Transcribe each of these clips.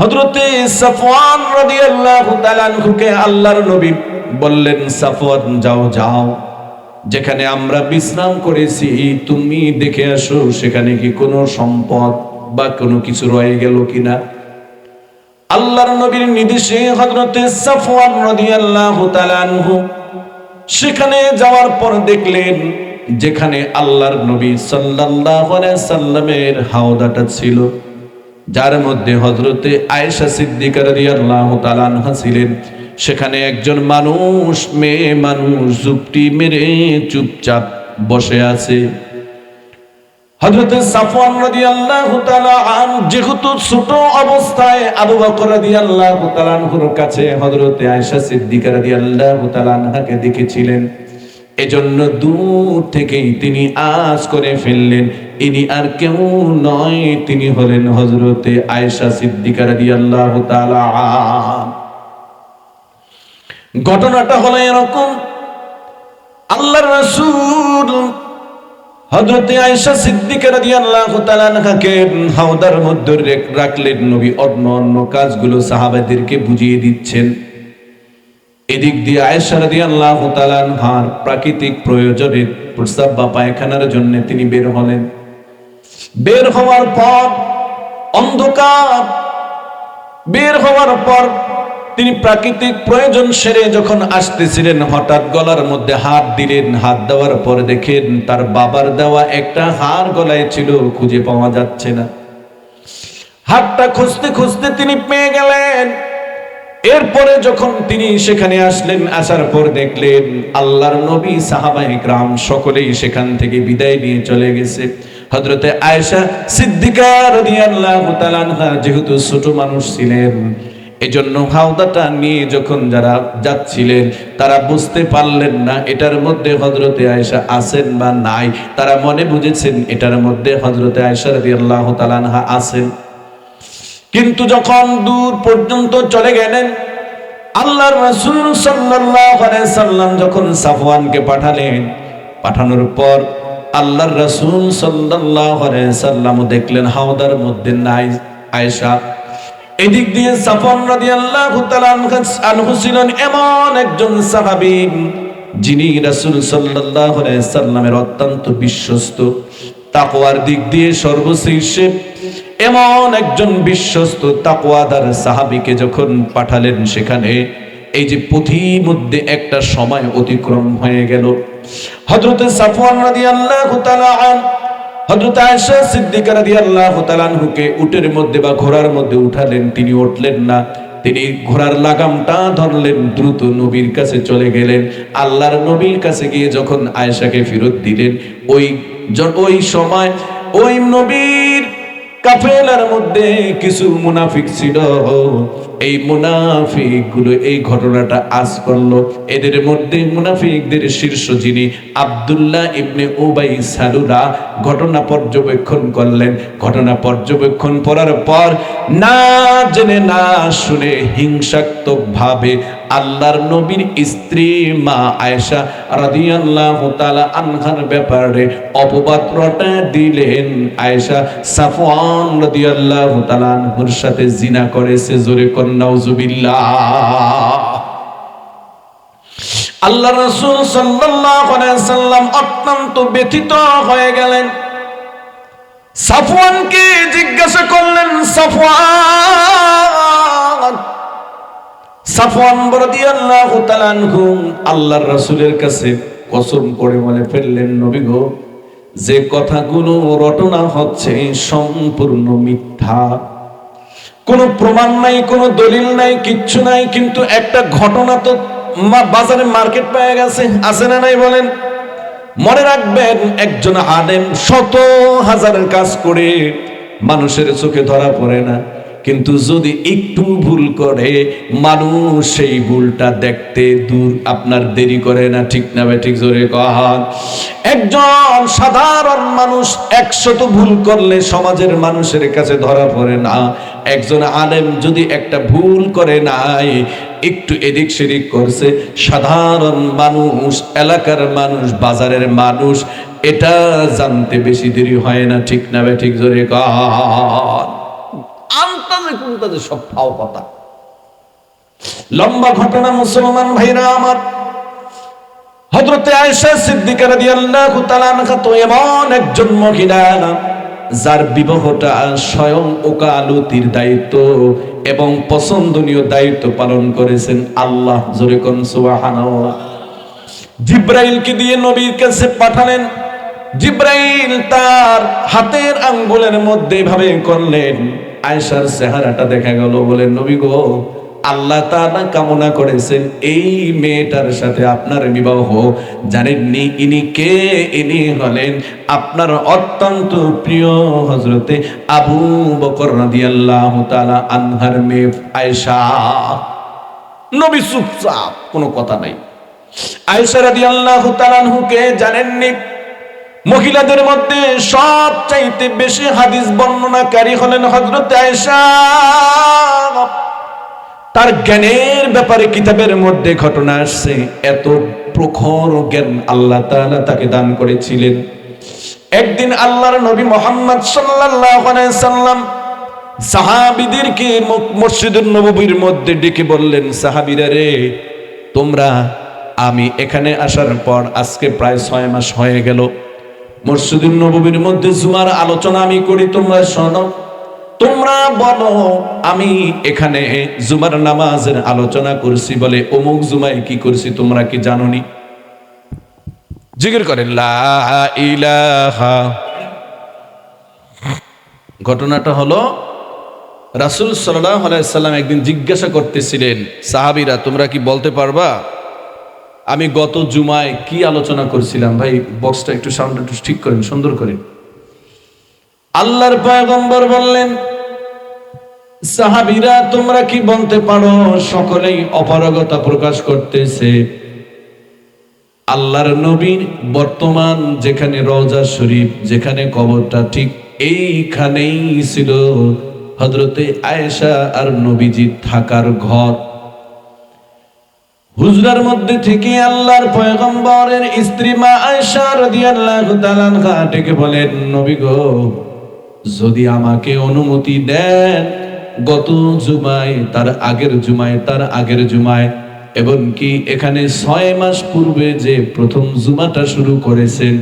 হযরতে সাফওয়ান রাদিয়াল্লাহু তাআলা আনহুকে আল্লাহর নবী বললেন, সাফওয়ান, যাও যাও। যেখানে আমরা বিশ্রাম করেছি, তুমি দেখে আসো, সেখানে কি কোনো সম্পদ বা কোনো কিছু রয়ে গেল কিনা? আল্লাহর নবীর নির্দেশে হযরতে সাফওয়ান রাদিয়াল্লাহু তাআলা আনহু সেখানে যাওয়ার পর দেখলেন, যেখানে আল্লাহর নবী সাল্লাল্লাহু আলাইহি সাল্লামের হাওদাটা ছিল। যার মধ্যে হজরতে আয়েশা সিদ্দিকার রাদিয়াল্লাহু তাআলা আনহা ছিলেন। সেখানে একজন মানুষ, মেয়ে মানুষ জুপটি মেরে চুপচাপ বসে আছে। হযরত সাফওয়ান যেহেতু ছোট অবস্থায় আবু বকর কাছে আয়েশা দেখেছিলেন। এজন্য দূর থেকেই তিনি আজ করে ফেললেন। ইনি আর কেউ নয়, তিনি হলেন হজরতে আয়েশা সিদ্দিকা রাদিয়াল্লাহু তাআলা ঘটনাটা হলো এরকম। আল্লাহ রসুল হজরতে আয়েশা সিদ্দিকা রাদিয়াল্লাহু তাআলা আনহাকে হাওদার মধ্যে রাখলেন। নবী অন্য অন্য কাজগুলো সাহাবাদেরকে বুঝিয়ে দিচ্ছেন। এদিক দিয়ে আয়েশা রাদিয়াল্লাহু তাআলা আনহার প্রাকৃতিক প্রয়োজনে প্রস্তাব বা পায়খানার জন্য তিনি বের হলেন। বের হওয়ার পর অন্ধকার। বের হওয়ার পর তিনি প্রাকৃতিক প্রয়োজন সেরে যখন আসতেছিলেন, হঠাৎ গলার মধ্যে হাত দিলেন। হাত দেওয়ার পর দেখেন তার বাবার দেওয়া একটা হার গলায় ছিল, খুঁজে পাওয়া যাচ্ছে না। হাতটা খুঁজতে খুঁজতে তিনি পেয়ে গেলেন। এরপরে যখন তিনি সেখানে আসলেন, আসার পর দেখলেন আল্লাহর নবী সাহাবাই গ্রাম সকলেই সেখান থেকে বিদায় নিয়ে চলে গেছে। হজরতে আয়েশা সিদ্দিকা যেহেতু ছোট মানুষ ছিলেন, এজন্য হাওদাটা নিয়ে যখন যারা যাচ্ছিলেন, তারা বুঝতে পারলেন না এটার মধ্যে হজরতে আয়েশা আছেন বা নাই। তারা মনে বুঝেছেন এটার মধ্যে হজরতে আয়েশা রাদিয়াল্লাহু তাআলা আনহা আছেন। কিন্তু যখন দূর পর্যন্ত চলে গেলেন, আল্লাহর রাসূল সাল্লাল্লাহু আলাইহি সাল্লাম যখন সাফওয়ানকে পাঠালেন, পাঠানোর পর আল্লাহর রাসূল সাল্লাল্লাহু আলাইহি সাল্লাম দেখলেন হাওদার মধ্যে নাই আয়েশা। এদিক দিয়ে সাফওয়ান রাদিয়াল্লাহু তাআলা আনহু- ছিলেন এমন একজন সাহাবী যিনি রাসূল সাল্লাল্লাহু আলাইহি সাল্লামের অত্যন্ত বিশ্বস্ত। তাকওয়ার দিক দিয়ে সর্বশীর্ষে এমন একজন বিশ্বস্ত তাকওয়াদার সাহাবীকে যখন পাঠালেন সেখানে, এই যে পুঁথি মধ্যে একটা সময় অতিক্রম হয়ে গেল। হযরতে সাফওয়ান রাদিয়াল্লাহু তাআলা আন, হযরত আয়েশা সিদ্দিকা রাদিয়াল্লাহু তাআলা আনহুকে উটের মধ্যে বা ঘোড়ার মধ্যে উঠালেন, তিনি উঠলেন না। তিনি ঘোড়ার লাগামটা ধরলেন, দ্রুত নবীর কাছে চলে গেলেন। আল্লাহর নবীর কাছে গিয়ে যখন আয়েশাকে ফেরত দিলেন, ওই ওই সময় ওই নবীর কাফেলার মধ্যে কিছু মুনাফিক ছিল। এই মুনাফিকগুলো এই ঘটনাটা আজ করল। এদের মধ্যে মুনাফিকদের শীর্ষ যিনি আব্দুল্লাহ ইবনে উবাই সালুরা ঘটনা পর্যবেক্ষণ করলেন। ঘটনা পর্যবেক্ষণ করার পর না জেনে না শুনে হিংসাত্মক ভাবে আল্লাহর নবীর স্ত্রী মা আয়েশা রাদিয়াল্লাহু তাআলা আনহার ব্যাপারে অপবাদ রটা দিলেন। আয়েশা সাফওয়ান রাদিয়াল্লাহু তাআলা আনহুর সাথে জিনা করেছে, জোরে কন্নাউজুবিল্লাহ আল্লাহ রাসূল সাল্লাল্লাহু আলাইহি সাল্লাম অত্যন্ত ব্যথিত হয়ে গেলেন। সাফওয়ানকে জিজ্ঞাসা করলেন, সাফওয়ান! সাফওয়ান রাদিয়াল্লাহু তাআলা আনহু, আল্লাহর রাসূলের কাছে কসম করে বলে ফেললেন, নবী গো, যে কথাগুলো রটনা হচ্ছে সম্পূর্ণ মিথ্যা। কোনো প্রমাণ নাই, কোনো দলিল নাই, কিচ্ছু নাই, কিন্তু একটা ঘটনা তো বাজারে মার্কেট পেয়ে গেছে, আছে না নাই বলেন? মনে রাখবেন, একজন আলেম শত হাজারের কাজ করে মানুষের চোখে ধরা পড়ে না। কিন্তু যদি একটু ভুল করে, মানুষ সেই ভুলটা দেখতে দূর। আপনার দেরি করে না, ঠিক না ঠিক জোরে কহান। একজন সাধারণ মানুষ একশত ভুল করলে সমাজের মানুষের কাছে ধরা পড়ে না। একজন আলেম যদি একটা ভুল করে নাই, একটু এদিক সেদিক করছে। সাধারণ মানুষ, এলাকার মানুষ, বাজারের মানুষ, এটা জানতে বেশি দেরি হয় না, ঠিক না ঠিক জোরে কহান। আন্ত তাজে কোন তাজে সব ফাও কথা। লম্বা ঘটনা মুসলমান ভাইরা আমার। যার বিবাহটা স্বয়ং ওকালতির দায়িত্ব এবং পছন্দনীয় দায়িত্ব পালন করেছেন। আল্লাহ জিব্রাইলকে দিয়ে নবীর কাছে পাঠালেন। জিব্রাইল তার হাতের আঙ্গুলের মধ্যে ভাবে করলেন। আয়েশার চেহারাটা দেখা গেল, বলে, নবী গো, আল্লাহ তাআলা কামনা করেছেন এই মেয়েটার সাথে আপনার বিবাহ। জানেননি ইনি কে? ইনি হলেন আপনার অত্যন্ত প্রিয় হজরতে আবু বকর রাদিয়াল্লাহু তাআলা আনহার মেয়ে আয়েশা। নবী চুপচাপ, কোনো কথা নাই। আয়েশা রাদিয়াল্লাহু তাআলা আনহুকে জানেননি। মহিলাদের মধ্যে সবচাইতে বেশি হাদিস বর্ণনাকারী হলেন হজরত তার জ্ঞানের ব্যাপারে কিতাবের মধ্যে ঘটনা আসছে। এত প্রখর জ্ঞান আল্লাহ তাকে দান করেছিলেন। একদিন আল্লাহর নবী মোহাম্মদ সাল্লাম সাহাবীদেরকে ম- মসজিদুর নববীর মধ্যে ডেকে বললেন, সাহাবীরা রে, তোমরা, আমি এখানে আসার পর আজকে প্রায় ছয় মাস হয়ে গেল। মসজিদুর নববীর মধ্যে জুমার আলোচনা আমি করি, তোমরা শোনো। তোমরা বলো, আমি এখানে জুমার নামাজের আলোচনা করছি বলে অমুক জুমায় কি করছি তোমরা কি জানো জানোনি? জিজ্ঞেস করেন ইলাহা ঘটনাটা হলো, রাসুল সাল্লাহ আলাইসাল্লাম একদিন জিজ্ঞাসা করতেছিলেন, সাহাবিরা, তোমরা কি বলতে পারবা? আমি গত জুমায় কি আলোচনা করছিলাম? ভাই বক্সটা একটু সাউন্ড একটু ঠিক করেন, সুন্দর করেন। আল্লাহর পয়গম্বর বললেন, সাহাবিরা, তোমরা কি বলতে পারো? সকলেই অপারগতা প্রকাশ করতেছে। আল্লাহর নবীর বর্তমান যেখানে রওজা শরীফ, যেখানে কবরটা ঠিক এইখানেই ছিল। হজরতে আয়েশা আর নবীজি থাকার ঘর। হুজরার মধ্যে থেকে আল্লাহর পয়গম্বরের স্ত্রী মা আয়েশা রাদিয়াল্লাহু তাআলা ডেকে বলেন নবী গো, যদি আমাকে অনুমতি দেন, গত জুমায় তার আগের জুমায়, তার আগের জুমায় এবং কি এখানে ছয় মাস পূর্বে যে প্রথম জুমাটা শুরু করেছেন,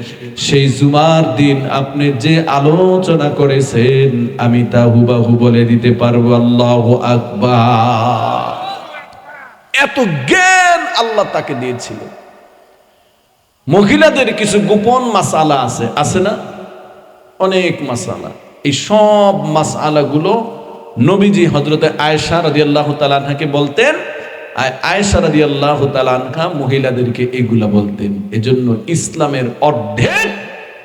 সেই জুমার দিন আপনি যে আলোচনা করেছেন, আমি তা হুবাহু বলে দিতে পারব। আল্লাহ আকবার। এত জ্ঞান আল্লাহ তাকে দিয়েছিল। মহিলাদের কিছু গোপন মাসালা আছে আছে না? অনেক মাসালা। এই সব মাসালাগুলো নবীজি হজরতে আয়েশা রাজি আল্লাহ তালানহাকে বলতেন আয়েশা রাজি আল্লাহ তালানহা মহিলাদেরকে এগুলা বলতেন। এজন্য ইসলামের অর্ধেক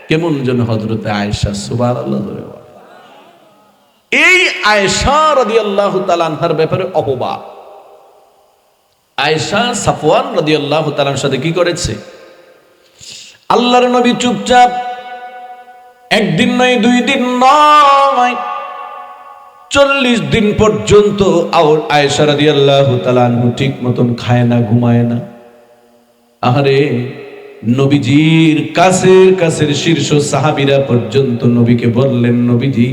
কেমন যেন হজরতে আয়েশা সুবার আল্লাহ এই আয়েশা রাজি আল্লাহ তালানহার ব্যাপারে অপবাদ। আয়েশা সাফওয়ান রাদিয়াল্লাহু তাআলার সাথে কি করেছে? আল্লাহর নবী চুপচাপ একদিন নয়, দুই দিন নয়, চল্লিশ দিন পর্যন্ত আওর আয়েশা রাদিয়াল্লাহু তাআলা আনহু ঠিক মতন খায় না, ঘুমায় না। আহারে, নবীজির কাছের কাছের শীর্ষ সাহাবীরা পর্যন্ত নবীকে বললেন, নবীজি,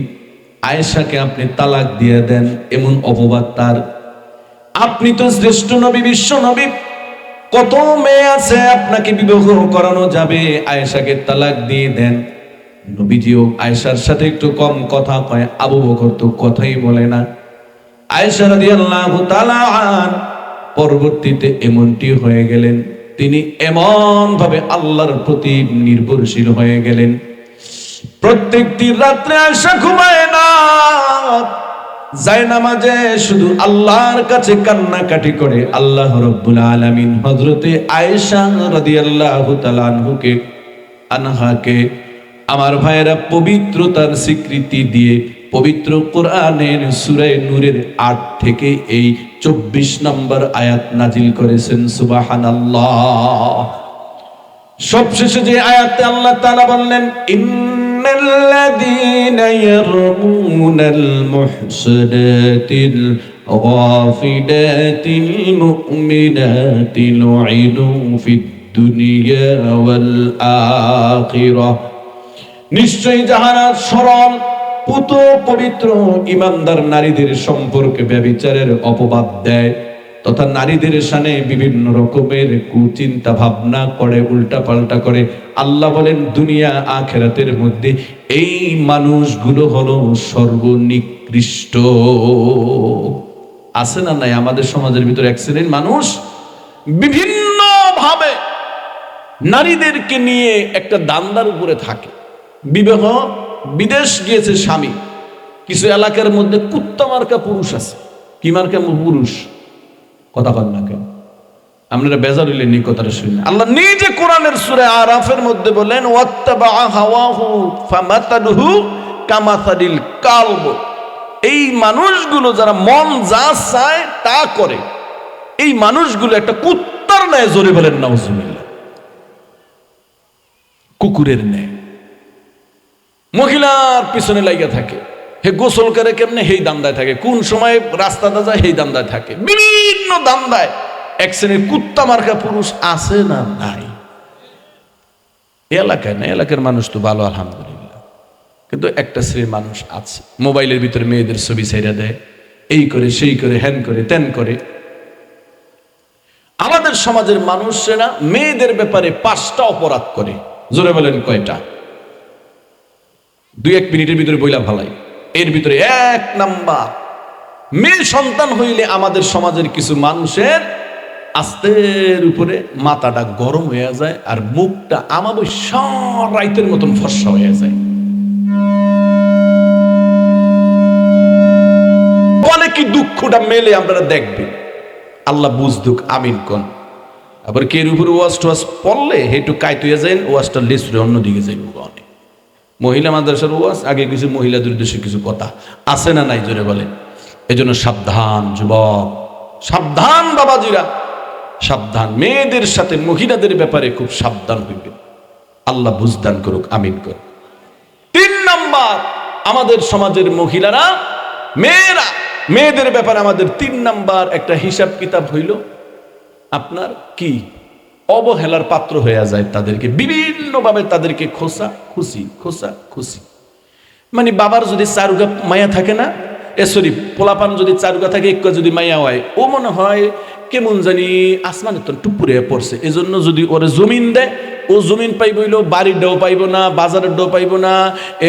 আয়েশাকে আপনি তালাক দিয়ে দেন, এমন অপবাদ তার আপনি তো শ্রেষ্ঠ নবী, বিশ্ব নবী। কত মেয়ে আছে, আপনাকে বিবাহ করানো যাবে? আয়েশাকে তালাক দিয়ে দেন। নবীজিও আয়েশার সাথে একটু কম কথা কয়, আবু বকর তো কথাই বলে না। আয়েশা রাদিয়াল্লাহু তাআলা পরবর্তীতে এমনটি হয়ে গেলেন। তিনি এমন ভাবে আল্লাহর প্রতি নির্ভরশীল হয়ে গেলেন। প্রত্যেকটি রাত্রে আয়েশা ঘুমায় না। যায় নামাজে শুধু আল্লাহর কাছে কান্নাকাটি করে আল্লাহ রব্বুল আলামিন হযরতে আয়েশা রাদিয়াল্লাহু তাআলা আনহুকে, আনহাকে, আমার ভাইয়েরা পবিত্রতার স্বীকৃতি দিয়ে পবিত্র কোরআনের সূরা নূরের আট থেকে এই চব্বিশ নম্বর আয়াত নাজিল করেছেন সুবাহান সুবহানাল্লাহ। সবশেষে যে আয়াতে আল্লাহ তাআলা বললেন ইন্নাল্লাযীনা ইয়ারমুনাল মুহসানাতিল গাফিলাতিল মুমিনাতিল লুইনু ফিদ দুনিয়া ওয়াল আখিরাহ নিশ্চয়ই যাহারা সরল পুত পবিত্র ইমানদার নারীদের সম্পর্কে ব্যবিচারের অপবাদ দেয়। তথা নারীদের সানে বিভিন্ন রকমের কুচিন্তা ভাবনা করে উল্টা পাল্টা করে। আল্লাহ বলেন, দুনিয়া আখেরাতের মধ্যে এই মানুষগুলো হলো সর্বনিকৃষ্ট। আছে না নাই আমাদের সমাজের ভিতরে এক শ্রেণির মানুষ? বিভিন্ন ভাবে নারীদেরকে নিয়ে একটা দান্দার উপরে থাকে। বিবাহ, বিদেশ গিয়েছে স্বামী। কিছু এলাকার মধ্যে কুত্তা মার্কা পুরুষ আছে। কি মার্কা পুরুষ? কথা কন না কেন আপনারা বেজার হইলেন নি কথাটা শুনে আল্লাহ নিজে কোরআনের সুরে আরাফের মধ্যে বলেন ওয়াত্তাবা হাওয়াহু ফামাতালুহু কামাসালিল কালব। এই মানুষগুলো যারা মন যা চায় তা করে, এই মানুষগুলো একটা কুত্তার ন্যায় জোরে বলেন, নাউজুবিল্লাহ। কুকুরের ন্যায়। মহিলার পিছনে লাইগা থাকে। হে গোসল করে কেমনে? হেই দান্দায় থাকে। কোন সময় রাস্তাটা যায়, হেই দান্দায় থাকে। বিভিন্ন দান্দায়। এক শ্রেণির কুত্তা মার্কা পুরুষ আছে না নাই? এলাকায় না? এলাকার মানুষ তো ভালো, আলহামদুলিল্লাহ। কিন্তু একটা শ্রেণির মানুষ আছে। মোবাইলের ভিতরে মেয়েদের ছবি ছেড়ে দেয়। এই করে, সেই করে হ্যান করে ত্যান করে। আমাদের সমাজের মানুষেরা মেয়েদের ব্যাপারে পাঁচটা অপরাধ করে। জোরে বলেন কয়টা? দুই এক মিনিটের ভিতরে বইলা ভালাই এর ভিতরে এক নাম্বার। মেয়ে সন্তান হইলে আমাদের সমাজের কিছু মানুষের আস্তের উপরে মাথাটা গরম হয়ে যায় আর মুখটা আমাবস্যা রাইতের মতন ফর্সা হয়ে যায়। বলে কি দুঃখটা মেলে আপনারা দেখবেন। আল্লাহ বুঝদুক আমিন কোন। আবার কের উপরে ওয়াজ টোয়াজ পড়লে হেটু কাইতুয়া যায়, ওয়াজটা লেসুরে অন্যদিকে যাইব অনেক মহিলা মাদ্রাসার ওয়াজ, আগে কিছু মহিলাদের উদ্দেশ্যে কিছু কথা। আছে না নাই জোরে বলে এজন্য সাবধান, যুবক। সাবধান, বাবাজিরা। সাবধান। মেয়েদের সাথে মহিলাদের ব্যাপারে খুব সাবধান হইবে আল্লাহ বুঝদান করুক, আমিন করুক। তিন নাম্বার, আমাদের সমাজের মহিলারা, মেয়েরা। মেয়েদের ব্যাপারে আমাদের তিন নাম্বার একটা হিসাব কিতাব হইল, আপনার কি অবহেলার পাত্র হয়ে যায় তাদেরকে, বিভিন্নভাবে তাদেরকে খোসা, খুশি খোসা, খুশি। মানে বাবার যদি চারুগা মায়া থাকে না, এ সরি, পোলাপান যদি চারুগা থাকে একটু যদি মায়া হয়, ও মনে হয় কেমন জানি আসমানের তো টুপুরে পড়ছে। এজন্য যদি ওরে জমিন দেয়, ও জমিন পাইব হইল, বাড়ির ডেও পাইব না, বাজারের ডেও পাইব না,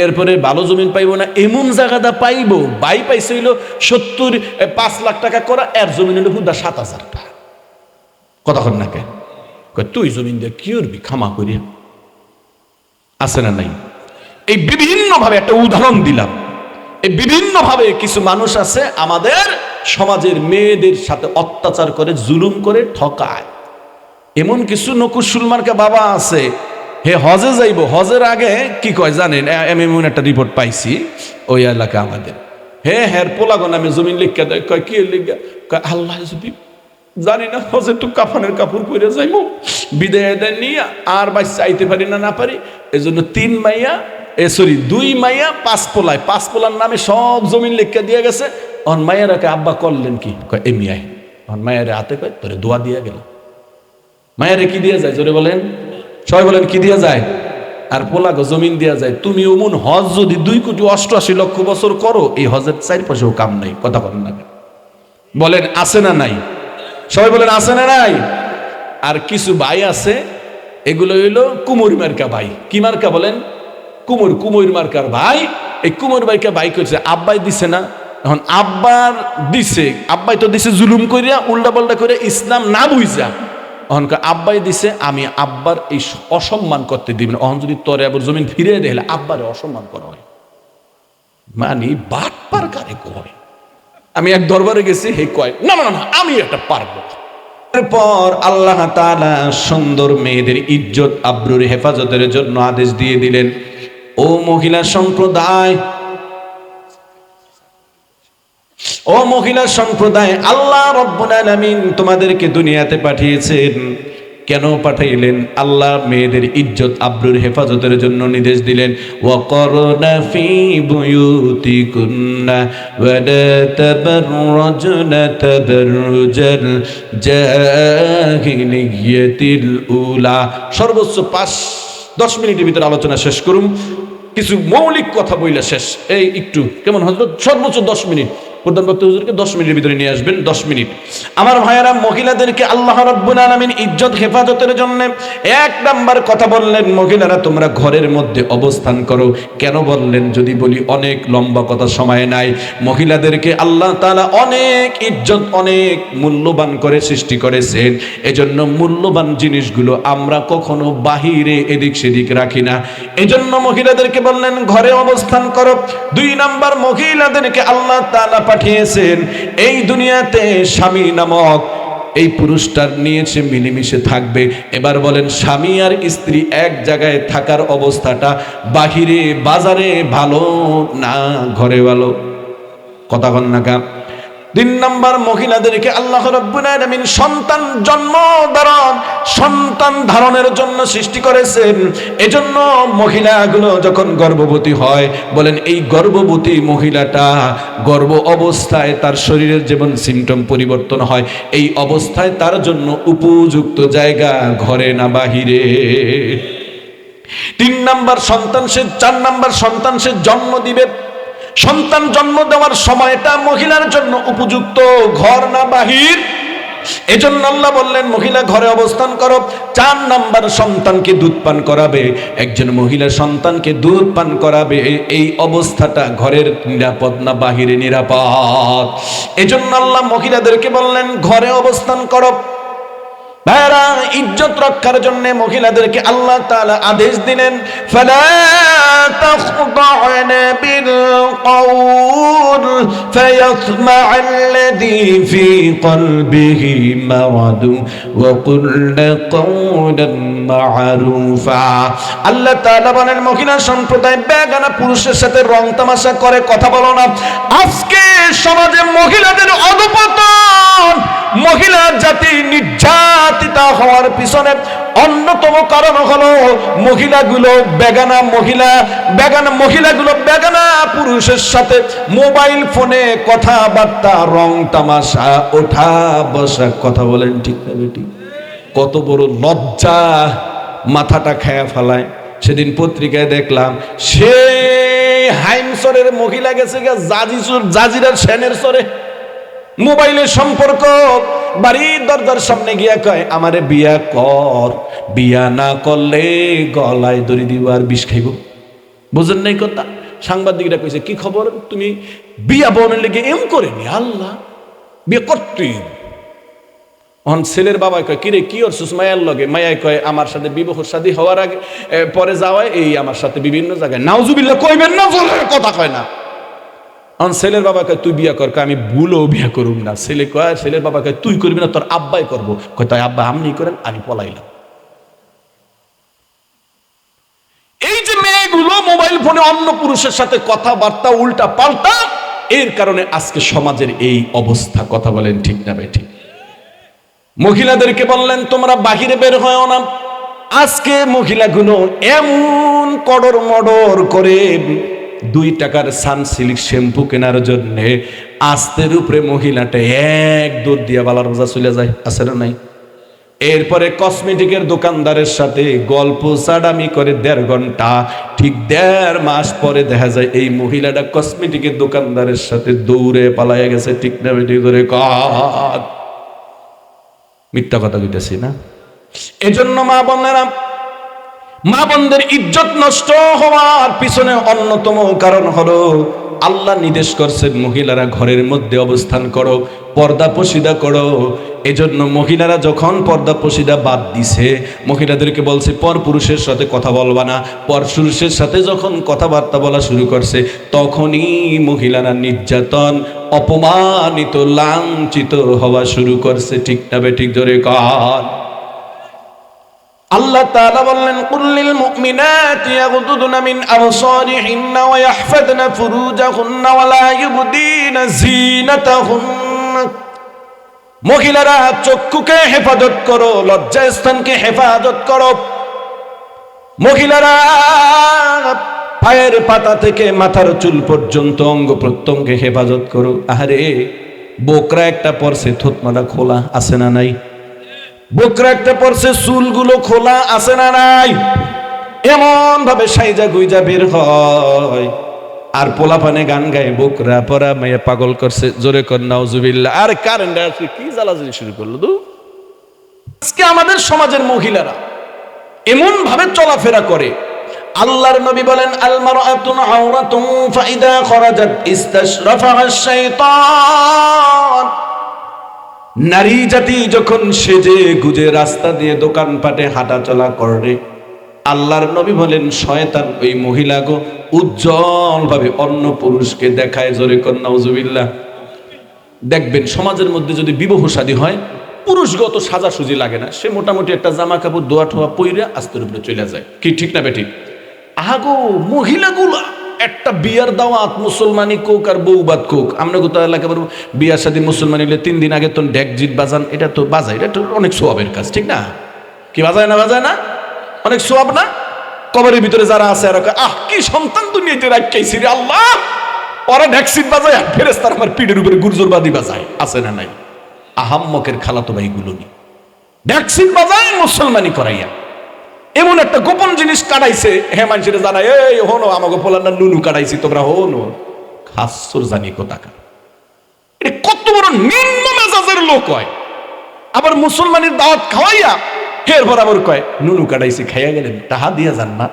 এরপরে ভালো জমিন পাইব না, এমন জায়গাটা পাইব বাই পাইছে হইল সত্তর পাঁচ লাখ টাকা করা, এর জমিন হইল হুদা সাত হাজার টাকা। কতক্ষণ না কেন? তুই জমিন দিয়ে কি করবি খামা করিয়া আছে না নাই এই বিভিন্নভাবে একটা উদাহরণ দিলাম এই বিভিন্নভাবে কিছু মানুষ আছে আমাদের সমাজের মেয়েদের সাথে অত্যাচার করে জুলুম করে ঠকায়। এমন কিছু নকুশুল মার্কা বাবা আছে হে হজে যাইব হজের আগে কি কয় জানেন আমি এমন একটা রিপোর্ট পাইছি ওই এলাকা আমাদের হে হ্যার পোলাগন আমি জমিন লিখা দেয় কয় কি লিখা কয় আল্লাহ জানি না হজে তো কাফানের কাপড় পরে যাইব বিদায় দেন নিয়ে, আর বাই চাইতে পারি না না পারি। এই জন্য তিন মাইয়া, এ সরি দুই মাইয়া, পাঁচ পোলায়। পাঁচ পোলার নামে সব জমিন লেখা দিয়ে গেছে। অন মাইয়ারাকে আব্বা, করলেন কি? কয় এমি আয়। অন মায়ের হাতে কয়, তোরে দোয়া দিয়া গেল। মায়েরে কি দিয়া যায়? জোরে বলেন। সবাই বলেন, কি দিয়া যায়? আর পোলাগো জমিন দিয়া যায়। তুমি অমন হজ যদি দুই কোটি অষ্টআশি লক্ষ বছর করো, এই হজের চার পাশেও কাম নাই। কথা বলেন না বলেন, আছে না নাই? সবাই বলেন, আছে না নাই? আর কিছু ভাই আছে, এগুলো হইল কুমুর মার্কা ভাই। কি মার্কা বলেন? কুমুর কুমুর মার্কার ভাই। এই কুমুর ভাইকে ভাই করছে আব্বাই দিছে না। এখন আব্বার দিছে, আব্বাই তো দিছে জুলুম করিয়া উল্টা পাল্টা করে ইসলাম না বুঝা অহনকার আব্বাই দিছে, আমি আব্বার এই অসম্মান করতে দিবেন অহন যদি তরে আবার জমিন ফিরে দেখলে আব্বারে অসম্মান করা হয়। মানে বাট পার কারে কয়? আমি এক দরবারে গেছি হে কয় না না না, আমি এটা পারব এরপর আল্লাহ তাআলা সুন্দর মেয়েদের ইজ্জত আব্রুর হেফাজতের জন্য আদেশ দিয়ে দিলেন ও মহিলা সম্প্রদায় ও মহিলা সম্প্রদায় আল্লাহ রব্বুল আলামিন তোমাদেরকে দুনিয়াতে পাঠিয়েছেন। কেন পাঠাইলেন? আল্লাহ মেয়েদের ইজ্জত, আব্রুর হেফাজতের জন্য নির্দেশ দিলেন। ওয়াকরনা ফি উলা। সর্বোচ্চ পাঁচ, দশ মিনিটের ভিতরে আলোচনা শেষ করুন। কিছু মৌলিক কথা বইলা শেষ। এই একটু, কেমন হজরত? সর্বোচ্চ দশ মিনিট। প্রধান বক্তা হুজুরকে দশ মিনিটের ভিতরে নিয়ে আসবেন, দশ মিনিট। আমার ভাইয়েরা, মহিলাদেরকে আল্লাহ রব্বুল আলমিন ইজ্জত, হেফাজতের জন্য এক নাম্বার কথা বললেন, মহিলারা, তোমরা ঘরের মধ্যে অবস্থান করো। কেন বললেন? যদি বলি, অনেক লম্বা কথা, সময় নাই। মহিলাদেরকে আল্লাহ তাআলা অনেক ইজ্জত, অনেক মূল্যবান করে সৃষ্টি করেছেন। এজন্য মূল্যবান জিনিসগুলো আমরা কখনো বাহিরে এদিক সেদিক রাখি না। এজন্য মহিলাদেরকে বললেন, ঘরে অবস্থান করো। দুই নাম্বার, মহিলাদেরকে আল্লাহ তাআলা পাঠিয়েছেন, এই দুনিয়াতে স্বামী নামক এই পুরুষটার নিয়েছে মিলেমিশে থাকবে। এবার বলেন, স্বামী আর স্ত্রী এক জায়গায় থাকার অবস্থাটা বাহিরে, বাজারে ভালো না ঘরে ভালো কথা কন না কা তিন নাম্বার মহিলাদেরকে আল্লাহ রব্বুল সন্তান জন্ম ধারণ, সন্তান ধারণের জন্য সৃষ্টি করেছেন। এজন্য মহিলাগুলো যখন গর্ভবতী হয়, বলেন এই গর্ভবতী মহিলাটা গর্ভ অবস্থায় তার শরীরের যেমন সিমটম পরিবর্তন হয়, এই অবস্থায় তার জন্য উপযুক্ত জায়গা ঘরে না বাহিরে। তিন নাম্বার সন্তান সে, চার নাম্বার সন্তান সে জন্ম দিবে সন্তান জন্ম দেওয়ার সময়টা মহিলার জন্য উপযুক্ত ঘর না বাহির? এজন্য আল্লাহ বললেন, মহিলা ঘরে অবস্থান করো, চার নাম্বার সন্তানকে দুধ পান করাবে। একজন মহিলা সন্তানকে দুধ পান করাবে, এই অবস্থাটা ঘরের নিরাপদ না বাহিরে নিরাপদ? এজন্য আল্লাহ মহিলাদেরকে বললেন, ঘরে অবস্থান করো ভাইরা ইজ্জত রক্ষার জন্য মহিলাদেরকে আল্লাহ তাআলা আদেশ দিলেন, ফালা কওলান মা'রুফা। আল্লাহ তাআলা বলেন, মহিলা সম্প্রদায় বেগানা পুরুষের সাথে রং তামাশা করে, কথা বলো না। আজকে সমাজে মহিলাদের অধপতন মহিলা জাতি নির্যাতিতা হওয়ার পিছনে অন্যতম কারণ হলো মহিলাগুলো বেগানা মহিলা, বেগানা মহিলাগুলো বেগানা পুরুষের সাথে মোবাইল ফোনে কথাবার্তা, রং তামাশা, ওঠা বসা, কথা বলেন ঠিক না বেটি? কত বড় লজ্জা মাথাটা খায়া ফেলায়। সেদিন পত্রিকায় দেখলাম সে হাইমসরের মহিলা গেছে গা জাজিসুর জাজিরার সেনের সরে। মোবাইলের সম্পর্ক। বাড়ির দরজার সামনে গিয়া কয়, আমারে বিয়া কর। বিয়া না করলে গলায় দড়ি দিব আর বিষ খাইব। বুঝেন নাই কথা? সাংবাদিকরা কইছে, কি খবর? তুমি বিয়া বনের লেগে এম করেনি আল্লাহ, বিয়ে করতেই অন ছেলের বাবা কয় কিরে কি ওর সুসমায়ার লগে? মায়াই কয়, আমার সাথে বিবাহ শাদী হওয়ার আগে পরে যাওয়ায় এই আমার সাথে বিভিন্ন জায়গায়। নাউজুবিল্লাহ কইবেন না কথা কয় না। অন ছেলের বাবাকে তুই বিয়া কর আমি ভুলও বিয়া করুম না। ছেলে কয় ছেলের বাবাকে তুই করবি না, তোর আব্বাই করব। কয়, তাই আব্বা আমনি করেন, আমি পলাইলাম। এই যে মেয়েগুলো মোবাইল ফোনে অন্য পুরুষের সাথে কথাবার্তা উল্টা পাল্টা, এর কারণে আজকে সমাজের এই অবস্থা, কথা বলেন ঠিক না ভাই, ঠিক। মহিলাদেরকে বললেন, তোমরা বাহিরে বের হয় না। আজকে মহিলাগুলো এমন কডর মডর করে দুই টাকার সানসিল্ক শ্যাম্পু কেনার জন্য আস্তের উপরে মহিলাটা এক দুধ দিয়া বালার বোঝা চলে যায়, আছে না নাই? এরপরে কসমেটিকের দোকানদারের সাথে গল্প সাডামি করে দেড় ঘণ্টা, ঠিক দেড় মাস পরে দেখা যায় এই মহিলাটা কসমেটিকের দোকানদারের সাথে দৌড়ে পালাইয়া গেছে, ঠিক না বেটি ধরে মিথ্যা কথা কইতেছি না? এজন্য মা বোনেরা মা বোনদের ইজ্জত নষ্ট হওয়ার পিছনে অন্যতম কারণ হলো, আল্লাহ নির্দেশ করছেন মহিলারা ঘরের মধ্যে অবস্থান করো, পর্দা পশিদা করো। এজন্য মহিলারা যখন পর্দা পশিদা বাদ দিছে, মহিলাদেরকে বলছে, পর পুরুষের সাথে কথা বলবা না। পর পুরুষের সাথে যখন কথাবার্তা বলা শুরু করছে, তখনই মহিলারা নির্যাতন, অপমানিত, লাঞ্ছিত হওয়া শুরু করছে। ঠিক না বেঠিক জোরে কার। আল্লাহ তাআলা বললেন কুল্লিল মুমিনাতি ইয়াগুদুদনা মিন আবসারিহিন্না ওয়া ইয়াহফাদনা ফুরুজাহুন্না ওয়া লা ইউবদিনা যিনাতাহুন্না। মহিলারা, চক্ষুকে হেফাজত করো লজ্জা স্থানকে হেফাজত করো। মহিলারা, পায়ের পাতা থেকে মাথার চুল পর্যন্ত অঙ্গ প্রত্যঙ্গে হেফাজত করো। আরে বোকরা একটা পরছে থুতমাটা খোলা আছে না নাই? বোকরা একটা পরছে চুলগুলো খোলা আছে না নাই? এমন ভাবে সাইজা গুইজা বের হয়। আর পোলাপানে গান গায়, বুকরা পরা মেয়ে পাগল করছে, জোরে কর, নাউজুবিল্লাহ। আর কারেন্ট আছে, কি জ্বালাজালি শুরু করল দু? আজকে আমাদের সমাজের মহিলারা এমন ভাবে চলাফেরা করে। আল্লাহর নবী বলেন আল মারআতুন আওরাতুন ফাইদা খরাজাত ইস্তাশরাফাহা শাইতান। নারী জাতি যখন সেজে গুজে রাস্তা দিয়ে দোকানপাটে হাঁটা চলা করে, আল্লাহর নবী বলেন, শয়তান ওই মহিলাগো উজ্জ্বল ভাবে অন্য পুরুষকে দেখায় জোরে কন্যা উজুবিল্লাহ দেখবেন সমাজের মধ্যে যদি বিবাহ শাদী হয় পুরুষগত সাজাসুজি লাগে না। সে মোটামুটি একটা জামা কাপড় দোয়া ঠোয়া পইরা আস্তের উপরে চলে যায়। কি ঠিক না বেঠিক আহাগো মহিলাগুলা একটা বিয়ার দাওয়াত মুসলমানি কোক আর বউবাদ কোক। আমরা কোথাও এলাকা বলব, বিয়ার সাথে মুসলমানি হলে তিন দিন আগে তো ডেক জিট বাজান, এটা তো বাজায়, এটা তো অনেক সোয়াবের কাজ, ঠিক না? কি বাজায় না বাজায় না? অনেক সোয়াব না? কবরের ভিতরে যারা আছে আর আহ, কি সন্তান দুনিয়াতে রাখাইছি রে আল্লাহ! ওরা ডেকসিট বাজায় আর ফেরেস্তার আমার পিঠের উপরে গুর্জরবাদি বাজায়, আছে না নাই? আহাম্মকের খালাতো ভাইগুলো নি। ডেকসিট বাজায় মুসলমানি করাইয়া। এমন একটা গোপন জিনিস কাটাইছে। হ্যাঁ মানুষের জানায়, এই, হনো আমাকে পোলার না নুনু কাটাইছি, তোমরা হনো, খাসুর জানি কোথাকা এটা কত বড় নিম্ন মেজাজের লোক হয়। আবার মুসলমানের দাওয়াত খাওয়াইয়া এর বরাবর কয় নুনু কাটাইছি, খাইয়া গেলেন তাহা দিয়া যান না।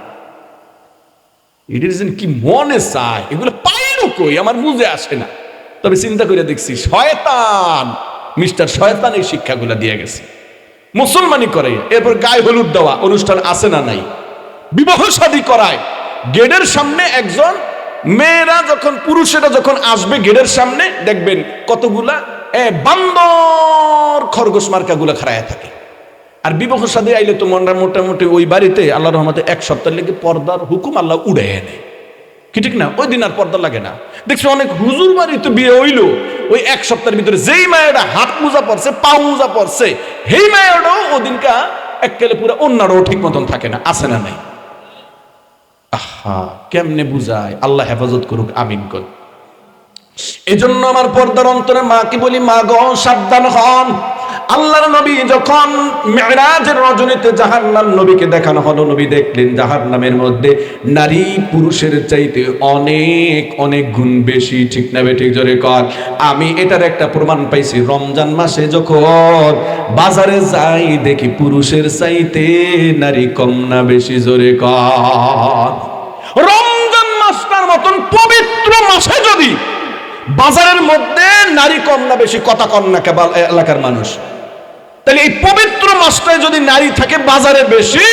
এটির কি মনে চায়, এগুলো পাইলো কই, আমার বুঝে আসে না। তবে চিন্তা করে দেখছি, শয়তান, মিস্টার শয়তান এই শিক্ষাগুলো দিয়ে গেছে। মুসলমানি করে, এরপর গায়ে হলুদ দেওয়া, অনুষ্ঠান আছে না নাই? বিবাহ শাদী করায়, গেটের সামনে একজন মেয়েরা যখন, পুরুষেরা যখন আসবে গেটের সামনে, দেখবেন কতগুলা বান্দর খরগোশ মার্কাগুলা খাড়ায় থাকে। আর বিবাহ সাদী আইলে তো মনরা মোটামুটি ওই বাড়িতে আল্লাহ রহমতে এক সপ্তাহ লেগে পর্দার হুকুম আল্লাহ উড়ে এনে কি ঠিক না? ওই দিন আর পর্দা লাগে না। দেখছ, অনেক হুজুর বাড়ি তো বিয়ে হইল। ওই এক সপ্তাহের ভিতরে যেই মায়েরা হাত মোজা পড়ছে পা মোজা পড়ছে সেই মায়েরাও ওদিনকা এককালে পুরো অন্যারও ঠিক মতন থাকে না, আছে না নাই। আহা, কেমনে বুঝায়? আল্লাহ হেফাজত করুক, আমিন কর। এজন্য আমার পর্দার অন্তরে মাকে বলি? মা গো সাবধান হন। আল্লাহর নবী যখন মেরাজের রজনীতে জাহান্নাম নবীকে দেখানো হলো, নবী দেখলেন জাহান্নামের মধ্যে নারী পুরুষের চাইতে অনেক অনেক গুণ বেশি। ঠিক না বেঠিক জোরে কর? আমি এটার একটা প্রমাণ পাইছি। রমজান মাসে যখন বাজারে যাই, দেখি পুরুষের চাইতে নারী কম না বেশি জোরে কর। রমজান মাসটার মতন পবিত্র মাসে যদি বাজারের মধ্যে নারী কম না বেশি, কথা কম না কেবল এলাকার মানুষ। তাহলে এই পবিত্র মাসটায় যদি নারী থাকে বাজারে বেশি,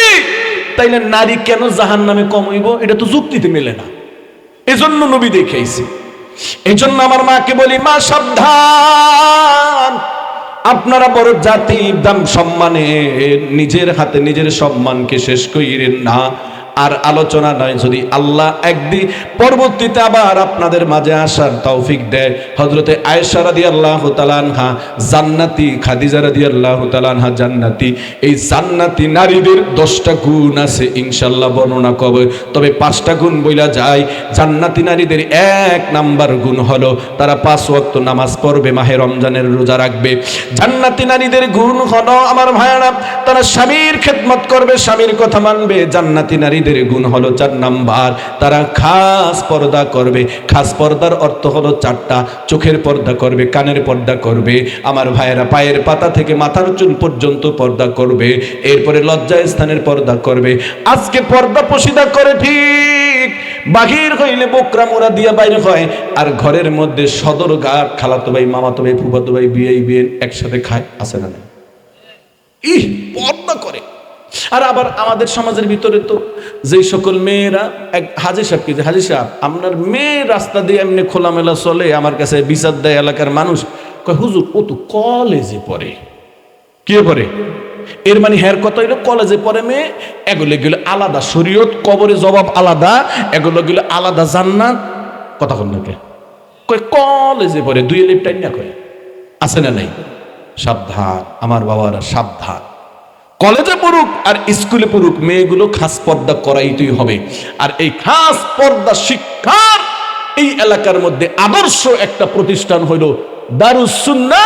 তাইলে নারী কেন জাহান নামে কম হইব? এটা তো যুক্তিতে মেলে না। এজন্য নবী দেখাইছি এই জন্য আমার মাকে বলি, মা, সাবধান। আপনারা বড় জাতি দাম সম্মানে নিজের হাতে নিজের সম্মানকে শেষ করিলেন না। আর আলোচনা নয় যদি আল্লাহ একদিন পরবর্তীতে আবার আপনাদের মাঝে আসার তৌফিক দেয় হজরতে আয়েশা রাদি আল্লাহ তালানহা জান্নাতি, খাদিজা আল্লাহ তালানহা জান্নাতি, এই জান্নাতি নারীদের দশটা গুণ আছে ইনশাল্লাহ বর্ণনা কবে তবে পাঁচটা গুণ বইলা যায়, জান্নাতি নারীদের এক নাম্বার গুণ হলো, তারা পাঁচ ওয়াক্ত নামাজ পড়বে, মাহে রমজানের রোজা রাখবে। জান্নাতি নারীদের গুণ হলো, আমার ভাইয়ারা, তারা স্বামীর খেদমত করবে, স্বামীর কথা মানবে, জান্নাতি নারীদের গুণ হলো চার নাম্বার। তারা খাস পর্দা করবে। খাস পর্দার অর্থ হলো চারটা। চোখের পর্দা করবে, কানের পর্দা করবে। আমার ভাইয়েরা পায়ের পাতা থেকে মাথার চুল পর্যন্ত পর্দা করবে। এরপরে লজ্জা স্থানের পর্দা করবে। আজকে পর্দা পশিদা করে ঠিক। বাহির হইলে বোকরা মোরা দিয়া বাইরে হয়। আর ঘরের মধ্যে সদর গাট, খালাতো ভাই, মামাতো ভাই, ফুফাতো ভাই, বিয়ে বিয়ে একসাথে খায় আছে না? ইহ, পর্দা করে। আর আবার আমাদের সমাজের ভিতরে তো যেই সকল মেয়েরা এক হাজি সাহেব কি যে, হাজি সাহেব আপনার মেয়ে রাস্তা দিয়ে এমনি খোলামেলা চলে আমার কাছে বিচার দেয় এলাকার মানুষ কয় হুজুর ও তো কলেজে পড়ে। কে পড়ে? এর মানে হ্যার কথা হইল কলেজে পড়ে মেয়ে এগুলো গেলো আলাদা শরীয়ত কবরে জবাব আলাদা এগুলো গেলো আলাদা জান্নাত। কথা কন নাকি কয় কলেজে পড়ে। দুই লিপ টাইম না কয় আছে না নাই? সাবধান আমার বাবারা সাবধান। কলেজে পড়ুক আর স্কুলে পড়ুক, মেয়েগুলো খাস পর্দা করাইতেই হবে। আর এই খাস পর্দা শিক্ষার এই এলাকার মধ্যে আদর্শ একটা প্রতিষ্ঠান হইল দারুসুন্না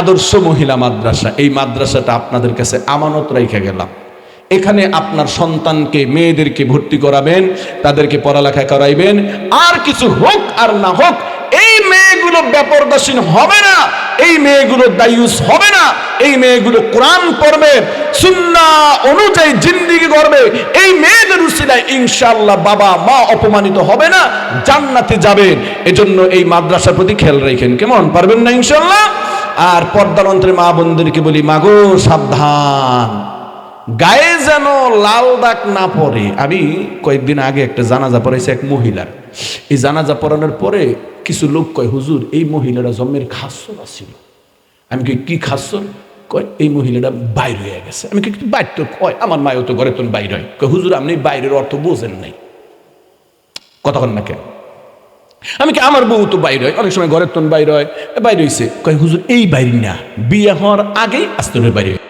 আদর্শ মহিলা মাদ্রাসা। এই মাদ্রাসাটা আপনাদের কাছে আমানত রেখে গেলাম। এখানে আপনার সন্তানকে, মেয়েদেরকে ভর্তি করাবেন, তাদেরকে পড়ালেখা করাইবেন, আর কিছু হোক আর না হোক, এই মেয়েগুলো ব্যাপরদাসীন হবে না, এই মেয়েগুলো দায়ুস হবে না। এই মেয়েগুলো কোরআন পড়বে, সুন্না অনুযায়ী জিন্দিগি করবে এই মেয়েদের উসিলায় ইনশাআল্লাহ বাবা, মা অপমানিত হবে না, জান্নাতে যাবেন এজন্য এই মাদ্রাসার প্রতি খেয়াল রাখেন। কেমন? পারবেন না ইনশাআল্লাহ? আর পর্দার অন্তরে মা বোনদেরকে বলি মাগো সাবধান। গায়ে যেন লাল দাগ না পড়ে। আমি কয়েকদিন আগে একটা জানাজা পড়াইছে এক মহিলার। এই জানাজা পড়ানোর পরে কিছু লোক কয়, হুজুর, এই মহিলারা জন্মের খাসর আছিল আমি কি কি খাস কয়, এই মহিলাটা বাইর হয়ে গেছে। আমি কি বাইর তো কয়, আমার মায়ও তো ঘরে তো বাইর হয়। কয়, হুজুর, আপনি বাইরের অর্থ বোঝেন নাই। কতক্ষণ না কেন? আমি কি আমার বউ তো বাইর হয়। অনেক সময় ঘরের তন বাইর হয়, বাইর হয়েছে কয়, হুজুর, এই বাইরে না। বিয়ে হওয়ার আগেই আস্তে বাইরে।